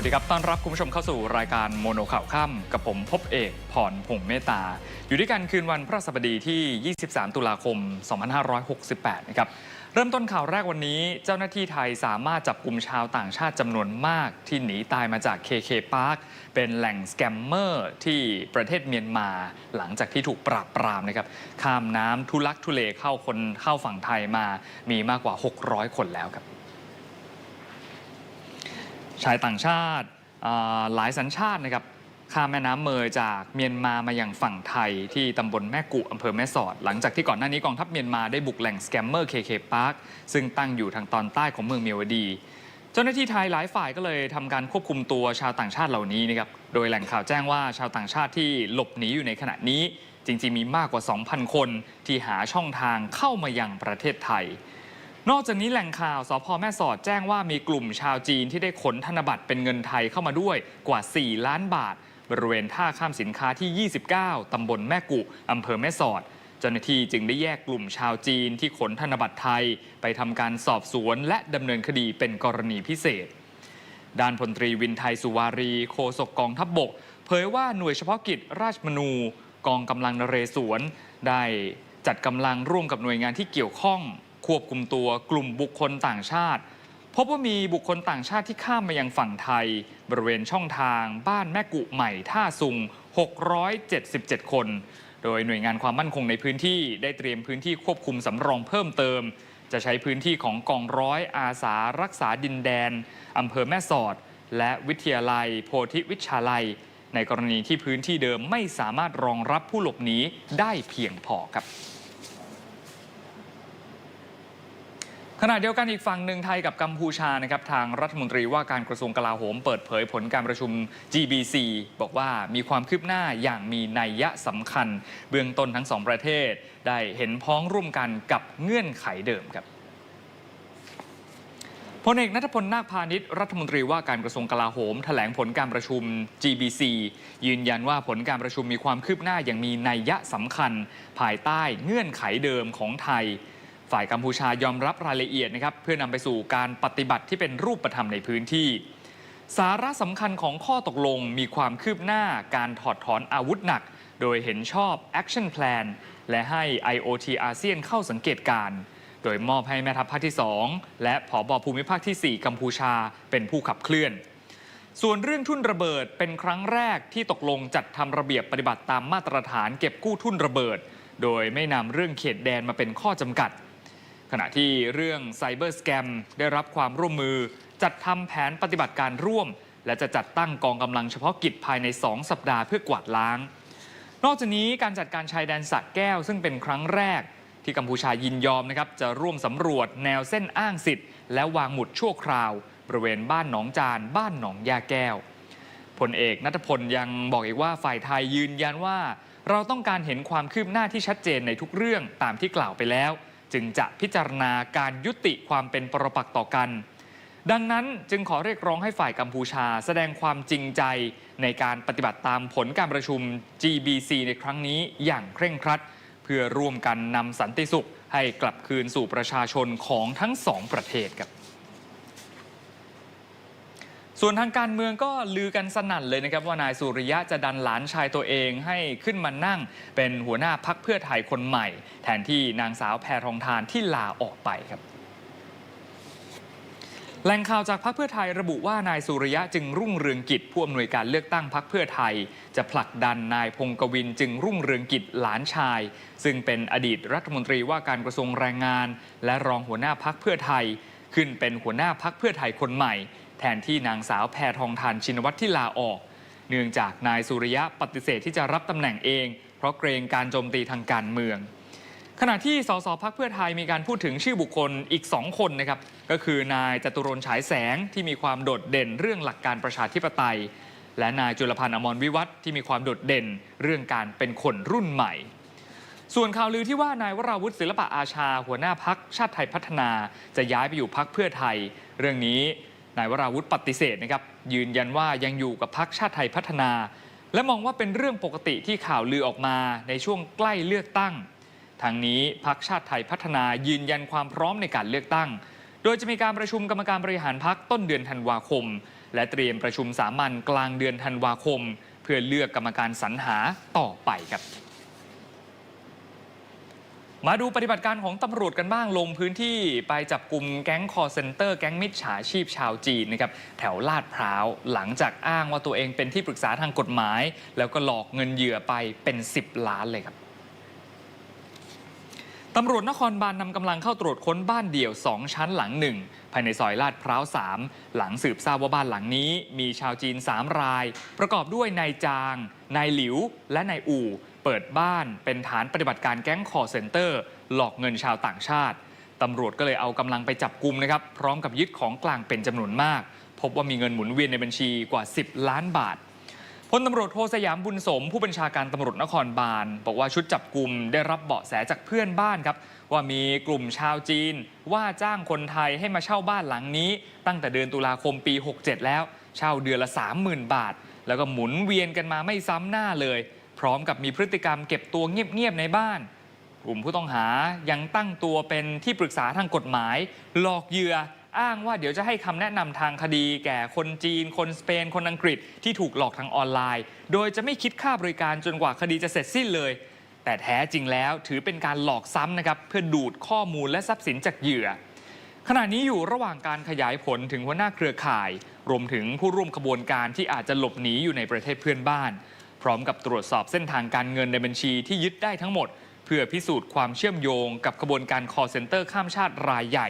วัสดีครับ ต้อนรับคุณผู้ชมเข้าสู่รายการโมโนข่าวค่ำกับผมพบเอกพรพงเมตตา อยู่ด้วยกันคืนวันพระสบดีที่ 23 ตุลาคม 2568 นะครับ เริ่มต้นข่าวแรกวันนี้เจ้าหน้าที่ไทยสามารถจับกลุ่มชาวต่างชาติจำนวนมากที่หนีตายมาจาก KK Park เป็นแหล่งสแกมเมอร์ที่ประเทศเมียนมาหลังจากที่ถูกปราบปรามนะครับข้ามน้ำทุลักทุเลเข้าคนเข้าฝั่งไทยมามีมากกว่า 600 คนแล้วครับ ชายต่างชาติหลายสัญชาตินะครับข้ามแม่น้ำเมยจากเมียนมามาอย่างฝั่งไทยที่ตำบลแม่กุอำเภอแม่สอด หลังจากที่ก่อนหน้านี้กองทัพเมียนมาได้บุกแหล่งสแกมเมอร์ KK Park ซึ่งตั้งอยู่ทางตอนใต้ของเมืองเมียวดี เจ้าหน้าที่ไทยหลายฝ่ายก็เลยทำการควบคุมตัวชาวต่างชาติเหล่านี้นะครับโดยแหล่งข่าวแจ้งว่าชาวต่างชาติที่หลบหนีอยู่ในขณะนี้ จริงๆมีมากกว่า 2,000 คนที่หาช่องทางเข้ามายังประเทศไทย นอกจากนี้แหล่งข่าวสพแม่สอดแจ้งว่ามีกลุ่มชาวจีนที่ได้ขนธนบัตรเป็นเงินไทยเข้ามาด้วยกว่า 4 ล้านบาท บริเวณท่าข้ามสินค้าที่ 29 ตำบลแม่กุอำเภอแม่สอด เจ้าหน้าที่จึงได้แยกกลุ่มชาวจีนที่ขนธนบัตรไทย ไปทำการสอบสวนและดำเนินคดีเป็นกรณีพิเศษ ด้านพลตรีวินไทยสุวารีโฆษกกองทัพบบก เผยว่าหน่วยเฉพาะกิจราชมนู กองกำลังนเรศวรได้จัดกำลังร่วมกับหน่วยงานที่เกี่ยวข้อง ควบคุมตัวกลุ่มบุคคลต่างชาติ พบว่ามีบุคคลต่างชาติที่ข้ามมายังฝั่งไทย บริเวณช่องทางบ้านแม่กุใหม่ท่าซุง 677 คน โดยหน่วยงานความมั่นคงในพื้นที่ได้เตรียมพื้นที่ควบคุมสำรองเพิ่มเติม จะใช้พื้นที่ของกองร้อยอาสารักษาดินแดนอำเภอแม่สอด และวิทยาลัย โพธิวิชาลัย ในกรณีที่พื้นที่เดิมไม่สามารถรองรับผู้หลบหนีได้เพียงพอครับ ขณะเดียวกันอีกฝั่งหนึ่งไทยกับกัมพูชานะครับทางรัฐมนตรีว่าการกระทรวงกลาโหมเปิดเผยผลการประชุม GBC บอกว่ามีความคืบหน้าอย่างมีนัยยะสำคัญ เบื้องต้นทั้งสองประเทศ ได้เห็นพ้องร่วมกันกับเงื่อนไขเดิมครับพลเอกนัทพลนาคพาณิชย์รัฐมนตรีว่าการกระทรวงกลาโหม แถลงผลการประชุม GBC ยืนยันว่าผลการประชุมมีความคืบหน้าอย่างมีนัยยะสำคัญ ภายใต้เงื่อนไขเดิมของไทย ฝ่ายกัมพูชายอมรับรายละเอียดนะครับเพื่อนำไปสู่การปฏิบัติที่เป็นรูปธรรมในพื้นที่ สาระสำคัญของข้อตกลงมีความคืบหน้าการถอดถอนอาวุธหนัก โดยเห็นชอบ Action Plan และให้ IOT อาเซียนเข้าสังเกตการ โดยมอบให้แม่ทัพภาคที่ 2 และผอบอภูมิภาคที่ 4 กัมพูชาเป็นผู้ขับเคลื่อน ส่วนเรื่องทุ่นระเบิดเป็นครั้งแรกที่ตกลงจัดทำระเบียบปฏิบัติตามมาตรฐานเก็บกู้ทุ่นระเบิด โดยไม่นำเรื่องเขตแดนมาเป็นข้อจำกัด ขณะที่เรื่องไซเบอร์สแกมได้รับความร่วมมือ จัดทำแผนปฏิบัติการร่วม และจะจัดตั้งกองกำลังเฉพาะกิจภายใน 2 สัปดาห์เพื่อกวาดล้าง นอกจากนี้การจัดการชายแดนสระแก้ว ซึ่งเป็นครั้งแรก ที่กัมพูชายินยอมนะครับจะร่วมสำรวจแนวเส้นอ้างสิทธิ์ และวางหมุดชั่วคราว บริเวณบ้านหนองจาน บ้านหนองยาแก้วพลเอกนัทพลยังบอกอีกว่าฝ่ายไทยยืนยันว่า เราต้องการเห็นความคืบหน้าที่ชัดเจนในทุกเรื่องตามที่กล่าวไปแล้ว จึงจะพิจารณาการยุติความเป็นปรปักษ์ต่อกัน ดังนั้นจึงขอเรียกร้องให้ฝ่ายกัมพูชา แสดงความจริงใจในการปฏิบัติตามผลการประชุม GBC ในครั้งนี้อย่างเคร่งครัด เพื่อร่วมกันนำสันติสุขให้กลับคืนสู่ประชาชนของทั้งสองประเทศครับ ส่วนทางการเมืองก็ลือกันสนั่นเลยนะครับ ว่านายสุริยะจะดันหลานชายตัวเองให้ขึ้นมานั่ง เป็นหัวหน้าพักเพื่อไทยคนใหม่ แทนที่นางสาวแพรทองทานที่ลาออกไปครับแหล่งข่าวจากพรรคเพื่อไทยระบุว่านายสุริยะจึงรุ่งเรืองกิจผู้อำนวยการเลือกตั้งพรรคเพื่อไทย จะผลักดันนายพงกวินจึงรุ่งเรืองกิจหลานชาย ซึ่งเป็นอดีตรัฐมนตรีว่าการกระทรวงแรงงาน และรองหัวหน้าพรรคเพื่อไทย ขึ้นเป็นหัวหน้าพรรคเพื่อไทยคนใหม่ แทนที่นางสาวแพทองทานชินวัตรที่ลาออก เนื่องจากนายสุริยะปฏิเสธที่จะรับตำแหน่งเอง เพราะเกรงการโจมตีทางการเมือง ขณะที่สสพักเพื่อไทยมีการพูดถึงชื่อบุคคลอีก2คนนะครับก็คือนายจตุรนฉายแสงที่มีความโดดเด่นเรื่องหลักการประชาธิปไตย และนายจุลพันธ์อมรวิวัฒน์ที่มีความโดดเด่นเรื่องการเป็นคนรุ่นใหม่ส่วนข่าวลือที่ว่านายวราวุฒิศิลปะอาชา หัวหน้าพักชาติไทยพัฒนา จะย้ายไปอยู่พักเพื่อไทย เรื่องนี้ นายวราวุฒิปฏิเสธนะครับ ยืนยันว่ายังอยู่กับพักชาติไทยพัฒนา และมองว่าเป็นเรื่องปกติที่ข่าวลือออกมาในช่วงใกล้เลือกตั้งทางนี้พักชาติไทยพัฒนายืนยันความพร้อมในการเลือกตั้ง โดยจะมีการประชุมกรรมการบริหารพักต้นเดือนธันวาคม และเตรียมประชุมสามัญกลางเดือนธันวาคม เพื่อเลือกกรรมการสรรหาต่อไปครับ มาดูปฏิบัติการของตำรวจกันบ้างลงพื้นที่ไปจับกลุ่มแก๊งคอร์เซนเตอร์แก๊งมิจฉาชีพชาวจีนนะครับแถวลาดพร้าวหลังจากอ้างว่าตัวเองเป็นที่ปรึกษาทางกฎหมาย แล้วก็หลอกเงินเหยื่อไปเป็น 10 ล้านเลยครับตำรวจนครบาลนนำกำลังเข้าตรวจค้นบ้านเดี่ยว 2 ชั้นหลังหนึ่งภายในซอยลาดพร้าว 3 หลังสืบทราบว่าบ้านหลังนี้ มีชาวจีน 3 ราย ประกอบด้วยนายจาง นายหลิว และนายอู่ เปิดบ้านเป็นฐานปฏิบัติการแก๊งคอร์เซนเตอร์ หลอกเงินชาวต่างชาติตำรวจก็เลยเอากำลังไปจับกลุ่มนะครับ พร้อมกับยึดของกลางเป็นจำนวนมาก พบว่ามีเงินหมุนเวียนในบัญชีกว่า 10 ล้านบาทพลตำรวจโทสยามบุญสม ผู้บัญชาการตำรวจนครบาล บอกว่าชุดจับกลุ่มได้รับเบาะแสจากเพื่อนบ้านครับ ว่ามีกลุ่มชาวจีน ว่าจ้างคนไทยให้มาเช่าบ้านหลังนี้ ตั้งแต่เดือนตุลาคมปี 67 แล้ว เช่าเดือนละ 30,000 บาท แล้วก็หมุนเวียนกันมาไม่ซ้ำหน้าเลย พร้อมกับมีพฤติกรรมเก็บตัวเงียบๆในบ้าน กลุ่มผู้ต้องหายังตั้งตัวเป็นที่ปรึกษาทางกฎหมาย หลอกเหยื่ออ้างว่าเดี๋ยวจะให้คำแนะนำทางคดีแก่คนจีน คนสเปน คนอังกฤษที่ถูกหลอกทางออนไลน์ โดยจะไม่คิดค่าบริการจนกว่าคดีจะเสร็จสิ้นเลย แต่แท้จริงแล้วถือเป็นการหลอกซ้ำนะครับเพื่อดูดข้อมูลและทรัพย์สินจากเหยื่อขณะนี้อยู่ระหว่างการขยายผลถึงหัวหน้าเครือข่าย รวมถึงผู้ร่วมขบวนการที่อาจจะหลบหนีอยู่ในประเทศเพื่อนบ้าน พร้อมกับตรวจสอบเส้นทางการเงินในบัญชีที่ยึดได้ทั้งหมด เพื่อพิสูจน์ความเชื่อมโยงกับขบวนการ call center ข้ามชาติรายใหญ่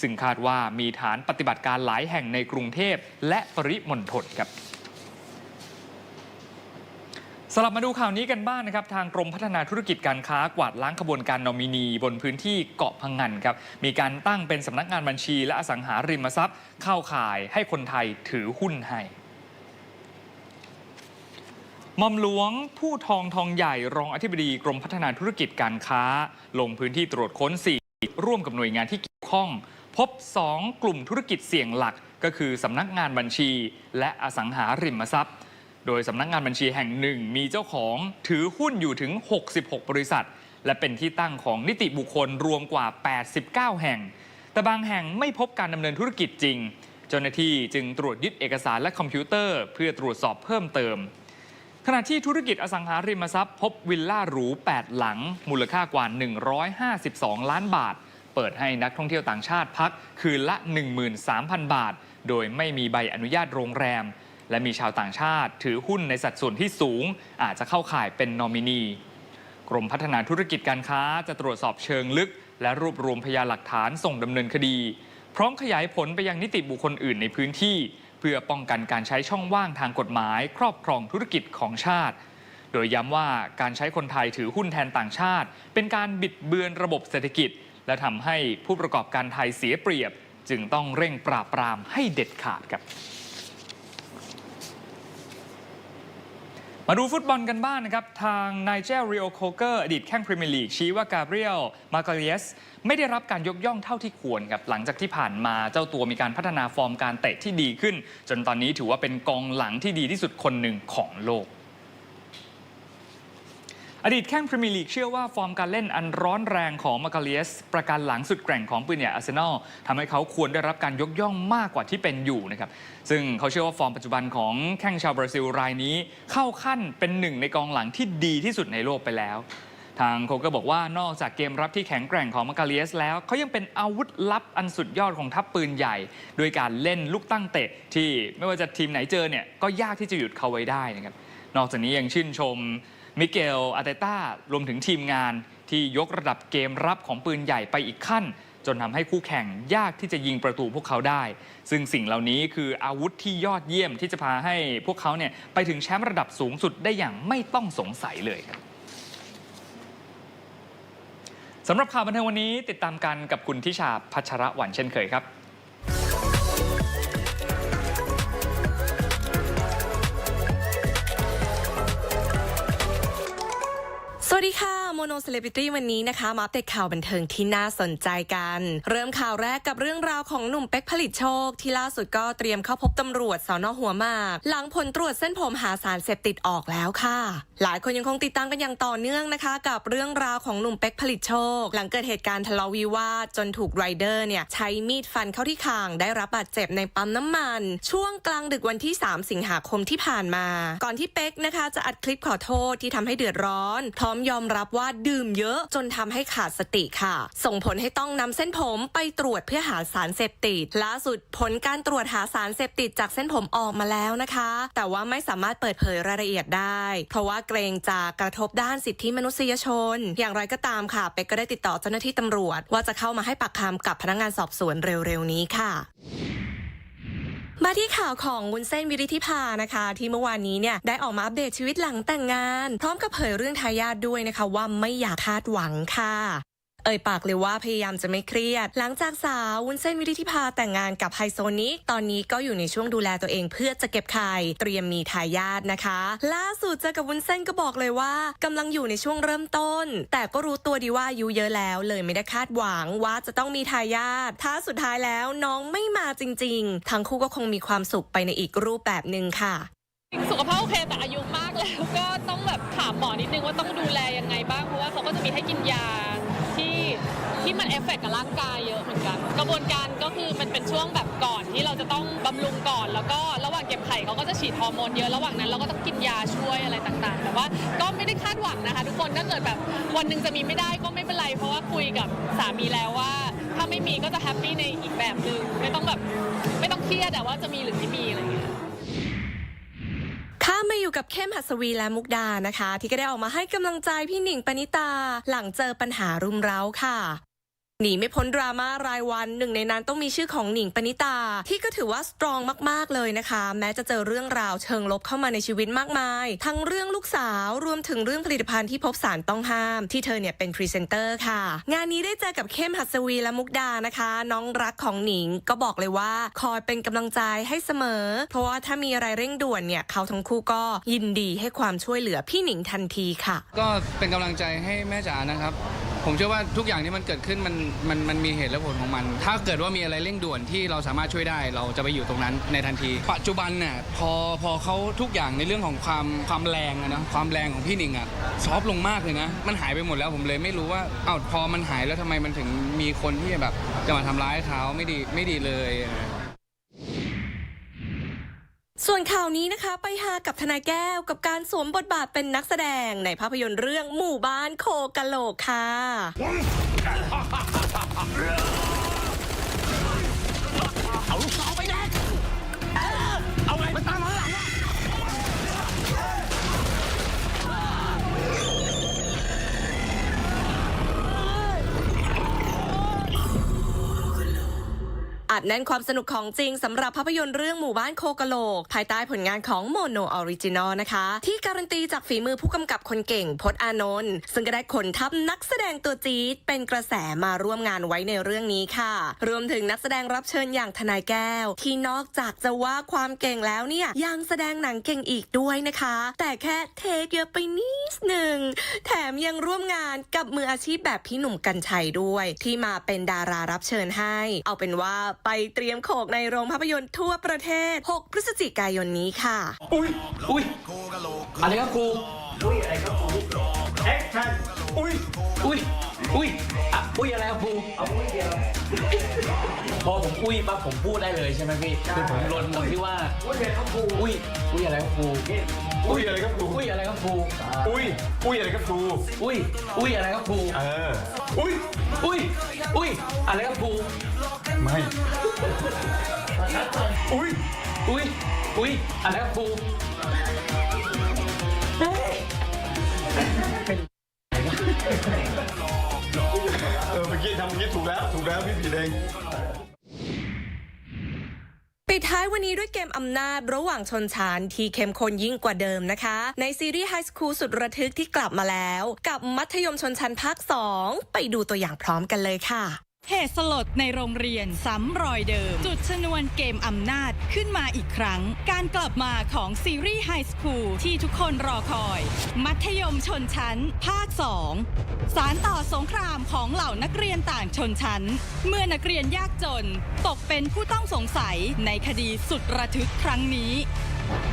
ซึ่งคาดว่ามีฐานปฏิบัติการหลายแห่งในกรุงเทพและปริมณฑลครับสลับมาดูข่าวนี้กันบ้างนะครับ ทางกรมพัฒนาธุรกิจการค้ากวาดล้างขบวนการนอมินี บนพื้นที่เกาะพังงานครับ มีการตั้งเป็นสำนักงานบัญชีและอสังหาริมทรัพย์ เข้าข่ายให้คนไทยถือหุ้นให้ มอมหลวงผู้ทองทองใหญ่รองอธิบดีกรมพัฒนาธุรกิจการค้า ลงพื้นที่ตรวจค้น 4 ร่วมกับหน่วยงานที่เกี่ยวข้อง พบ 2 กลุ่มธุรกิจเสี่ยงหลัก ก็คือสำนักงานบัญชี และอสังหาริมทรัพย์ โดยสำนักงานบัญชีแห่งหนึ่งมีเจ้าของถือหุ้นอยู่ถึง 66 บริษัท และเป็นที่ตั้งของนิติบุคคลรวมกว่า 89 แห่ง แต่บางแห่งไม่พบการดำเนินธุรกิจจริง เจ้าหน้าที่จึงตรวจยึดเอกสารและคอมพิวเตอร์ เพื่อตรวจสอบเพิ่มเติม ขณะที่ธุรกิจอสังหาริมทรัพย์ พบวิลล่าหรู 8 หลัง มูลค่ากว่า 152 ล้านบาท เปิดให้นักท่องเที่ยวต่างชาติพักคืนละ 13,000 บาท โดยไม่มีใบอนุญาตโรงแรม และมีชาวต่างชาติถือหุ้นในสัดส่วนที่สูง อาจจะเข้าข่ายเป็นนอมินี กรมพัฒนาธุรกิจการค้าจะตรวจสอบเชิงลึก และรวบรวมพยานหลักฐานส่งดำเนินคดี พร้อมขยายผลไปยังนิติบุคคลอื่นในพื้นที่ เพื่อป้องกันการใช้ช่องว่างทางกฎหมาย ครอบครองธุรกิจของชาติ โดยย้ำว่าการใช้คนไทยถือหุ้นแทนต่างชาติ เป็นการบิดเบือนระบบเศรษฐกิจ และทำให้ผู้ประกอบการไทยเสียเปรียบ จึงต้องเร่งปราบปรามให้เด็ดขาดครับ มาดูฟุตบอลกันบ้างนะครับ ทางไนเจลริโอโคเกอร์อดีตแข้งพรีเมียร์ลีกชี้ว่ากาเบรียลมาการเยสไม่ได้รับการยกย่องเท่าที่ควรครับหลังจากที่ผ่านมาเจ้าตัวมีการพัฒนาฟอร์มการเตะที่ดีขึ้น จนตอนนี้ถือว่าเป็นกองหลังที่ดีที่สุดคนหนึ่งของโลก ดีตแข้งพรีเมียร์ลีกเชื่อว่าฟอร์มการเล่นอันร้อนแรงของมาการเลียสประการหลังสุดแกร่งของปืนใหญ่อาร์เซนอลทำให้เขาควรได้รับการยกย่องมากกว่าที่เป็นอยู่นะครับซึ่งเขาเชื่อว่าฟอร์มปัจจุบันของแข้งชาวบราซิลรายนี้ เข้าขั้นเป็นหนึ่งในกองหลังที่ดีที่สุดในโลกไปแล้ว ทางโคก็บอกว่านอกจากเกมรับที่แข็งแกร่งของมาการเลียสแล้วเขายังเป็นอาวุธลับอันสุดยอดของทัพปืนใหญ่ โดยการเล่นลูกตั้งเตะที่ไม่ว่าจะทีมไหนเจอเนี่ยก็ยากที่จะหยุดเขาไว้ได้นะครับนอกจากนี้ยังชื่นชม มิเกลอาเตต้ารวมถึงทีมงานที่ยกระดับเกมรับของปืนใหญ่ไปอีกขั้น จนทำให้คู่แข่งยากที่จะยิงประตูพวกเขาได้ ซึ่งสิ่งเหล่านี้คืออาวุธที่ยอดเยี่ยมที่จะพาให้พวกเขาเนี่ยไปถึงแชมป์ระดับสูงสุดได้อย่างไม่ต้องสงสัยเลยครับสำหรับข่าวบันเทิงวันนี้ติดตามกันกับคุณทิชาพัชระวรรณเช่นเคยครับ ดีดีค่ะโมโนเซเลบริตี้วันนี้นะคะมาอัปเดตข่าวบันเทิงที่น่าสนใจกัน เริ่มข่าวแรกกับเรื่องราวของหนุ่มเป๊กผลิตโชค ที่ล่าสุดก็เตรียมเข้าพบตำรวจสอนอหัวมาก หลังผลตรวจเส้นผมหาสารเสพติดออกแล้วค่ะ หลายคนยังคงติดตามกันอย่างต่อเนื่องนะคะ กับเรื่องราวของหนุ่มเป๊กผลิตโชค หลังเกิดเหตุการณ์ทะเลาะวิวาทจนถูกไรเดอร์เนี่ยใช้มีดฟันเข้าที่คางได้รับบาดเจ็บในปั๊มน้ำมัน ช่วงกลางดึกวันที่ 3 สิงหาคมที่ผ่านมา ก่อนที่เป๊กนะคะจะอัดคลิปขอโทษที่ทำให้เดือดร้อนพร้อมยอมอมรับว่าดื่มเยอะจนทำให้ขาดสติค่ะ ส่งผลให้ต้องนำเส้นผมไปตรวจเพื่อหาสารเสพติดล่าสุดผลการตรวจหาสารเสพติดจากเส้นผมออกมาแล้วนะคะ แต่ว่าไม่สามารถเปิดเผยรายละเอียดได้ เพราะว่าเกรงจะกระทบด้านสิทธิมนุษยชน อย่างไรก็ตามค่ะเป็กก็ได้ติดต่อเจ้าหน้าที่ตำรวจ ว่าจะเข้ามาให้ปากคำกับพนักงานสอบสวนเร็วๆนี้ค่ะ มาที่ข่าวของวุ้นเส้นวิริธิภานะคะ ที่เมื่อวานนี้เนี่ยได้ออกมาอัปเดตชีวิตหลังแต่งงาน พร้อมกับเผยเรื่องทายาทด้วยนะคะว่าไม่อยากคาดหวังค่ะ เอ่ยปากเลยว่าพยายามจะไม่เครียด หลังจากสาววุ้นเส้นวิริธิภาแต่งงานกับไฮโซนิกตอนนี้ก็อยู่ในช่วงดูแลตัวเองเพื่อจะเก็บไข่เตรียมมีทายาทนะคะ ล่าสุดเจอกับวุ้นเส้นก็บอกเลยว่ากำลังอยู่ในช่วงเริ่มต้น แต่ก็รู้ตัวดีว่าอายุเยอะแล้ว เลยไม่ได้คาดหวังว่าจะต้องมีทายาทถ้าสุดท้ายแล้วน้องไม่มาจริง ๆ ทั้งคู่ก็คงมีความสุขไปในอีกรูปแบบหนึ่งค่ะสุขภาพโอเคแต่อายุมากแล้วก็ต้องแบบถามหมอนิดนึงว่าต้องดูแลยังไงบ้างเพราะว่าเขาก็จะมีให้กินยาที่ ที่มันเอฟเฟกต์กับร่างกายเยอะเหมือนกัน กระบวนการก็คือมันเป็นช่วงแบบก่อนที่เราจะต้องบำรุงก่อน แล้วก็ระหว่างเก็บไข่เขาก็จะฉีดฮอร์โมนเยอะระหว่างนั้นเราก็ต้องกินยาช่วยอะไรต่างๆ แต่ว่าก็ไม่ได้คาดหวังนะคะ ทุกคนถ้าเกิดแบบวันหนึ่งจะมีไม่ได้ก็ไม่เป็นไร เพราะว่าคุยกับสามีแล้วว่า ถ้าไม่มีก็จะแฮปปี้ในอีกแบบหนึ่งไม่ต้องแบบไม่ต้องเครียดแต่ว่าจะมีหรือไม่มีอะไรอย่างเงี้ย มาอยู่กับเข้มหัสวีและมุกดานะคะ ที่ก็ได้ออกมาให้กำลังใจพี่หนิงปณิตา หลังเจอปัญหารุมเร้าค่ะ หนีไม่พ้นดราม่ารายวันหนึ่งในนั้นต้องมีชื่อของหนิงปณิตา ที่ก็ถือว่าสตรองมากๆเลยนะคะ แม้จะเจอเรื่องราวเชิงลบเข้ามาในชีวิตมากมาย ทั้งเรื่องลูกสาวรวมถึงเรื่องผลิตภัณฑ์ที่พบสารต้องห้าม ที่เธอเนี่ยเป็นพรีเซนเตอร์ค่ะ งานนี้ได้เจอกับเข้มหัสวีและมุกดานะคะ น้องรักของหนิงก็บอกเลยว่าคอยเป็นกำลังใจให้เสมอ เพราะว่าถ้ามีอะไรเร่งด่วนเนี่ยเขาทั้งคู่ก็ยินดีให้ความช่วยเหลือพี่หนิงทันทีค่ะ ก็เป็นกำลังใจให้แม่จ๋านะครับ ผมเชื่อว่าทุกอย่างที่มันเกิดขึ้นมันมันมันมีเหตุและผลของมัน ถ้าเกิดว่ามีอะไรเร่งด่วนที่เราสามารถช่วยได้เราจะไปอยู่ตรงนั้นในทันที ปัจจุบันเนี่ยพอพอเขาทุกอย่างในเรื่องของความความแรงอะนะความแรงของพี่หนิงอะซอฟลงมากเลยนะมันหายไปหมดแล้วผมเลยไม่รู้ว่าเอ้าพอมันหายแล้วทำไมมันถึงมีคนที่แบบจะมาทำร้ายเขาไม่ดีไม่ดีเลย ส่วนข่าวนี้นะคะไปหากับทนายแก้วกับการสวมบทบาทเป็นนักแสดงในภาพยนตร์เรื่องหมู่บ้านโคกะโหลกค่ะ ดแน่นความสนุกของจริงสำหรับภาพยนตร์เรื่องหมู่บ้านโคกโลก ภายใต้ผลงานของโมโนออริจินอลนะคะ ที่การันตีจากฝีมือผู้กำกับคนเก่งพจน์อานนท์ซึ่งก็ได้ขนทัพนักแสดงตัวจี๊ดเป็นกระแสมาร่วมงานไว้ในเรื่องนี้ค่ะ รวมถึงนักแสดงรับเชิญอย่างทนายแก้ว ที่นอกจากจะว่าความเก่งแล้วเนี่ยยังแสดงหนังเก่งอีกด้วยนะคะ แต่แค่เทคเยอะไปนิด หนึ่ง แถมยังร่วมงานกับมืออาชีพแบบพี่หนุ่มกัญชัยด้วย ที่มาเป็นดารารับเชิญให้ เอาเป็นว่าไปเตรียมโขกในโรงภาพยนตร์ทั่วประเทศ 6 พฤศจิกายนนี้ค่ะ อุ้ยอุ้ยอะไรครับครูอุ้ยอะไรครับครูแอคชั่นอุ้ยอุ้ยอุ้ยอะอุ้ยอะไรครับครูเอาอุ้ยเดียวพอผมอุ้ยปั๊บผมพูดได้เลยใช่ไหมพี่คือผมลนตรงที่ว่าอุ้ยอะไรครับครูอุ้ยอุ้ยอะไรครับครูอุ้ยอะไรครับครูอุ้ยอะไร ครับครูอุ้ย อุ้ยอะไรครับครู อุ้ย อุ้ยอะไรครับครูเออ อุ้ย อุ้ย อุ้ย อะไรครับครูไม่ อุ้ย อุ้ย อุ้ย อะไรครับครูเออเมื่อกี้ทำเมื่อกี้ถูกแล้ว ถูกแล้วพี่ผิดเอง ปิดท้ายวันนี้ด้วยเกมอำนาจระหว่างชนชั้นที่เข้มข้นยิ่งกว่าเดิมนะคะ ในซีรีส์ไฮสคูลสุดระทึกที่กลับมาแล้ว กับมัธยมชนชั้นภาค 2 ไปดูตัวอย่างพร้อมกันเลยค่ะ เหตุสลดในโรงเรียนซ้ำรอยเดิม จุดชนวนเกมอำนาจขึ้นมาอีกครั้ง การกลับมาของซีรีส์ไฮสคูลที่ทุกคนรอคอย มัธยมชนชั้น ภาค 2 สารต่อสงครามของเหล่านักเรียนต่างชนชั้น เมื่อนักเรียนยากจน ตกเป็นผู้ต้องสงสัยในคดีสุดระทึกครั้งนี้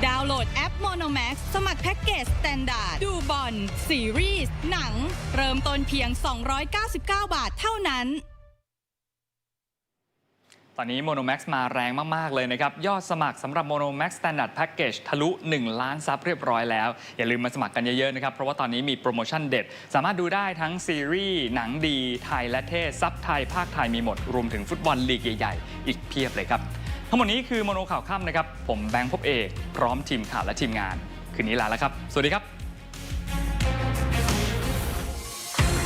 ดาวน์โหลดแอป Monomax สมัครแพ็กเกจ Standard ดูบอลซีรีส์ หนัง เริ่มต้นเพียง 299 บาทเท่านั้น ตอนนี้ Monomax มาแรงมาก ๆ เลยนะครับ ยอดสมัครสำหรับ Monomax Standard Package ทะลุ 1 ล้านซับเรียบร้อยแล้ว อย่าลืมมาสมัครกันเยอะ ๆ นะครับ เพราะว่าตอนนี้มีโปรโมชั่นเด็ด สามารถดูได้ทั้งซีรีส์ หนังดี ไทยและเทศ ซับไทย ภาคไทยมีหมด รวมถึงฟุตบอลลีกใหญ่ ๆ อีกเพียบเลยครับ ทั้งหมดนี้คือโมโนข่าวค่ำนะครับผมแบงค์พบเอก พร้อมทีมข่าวและทีมงาน คืนนี้ลาแล้วครับ สวัสดีครับ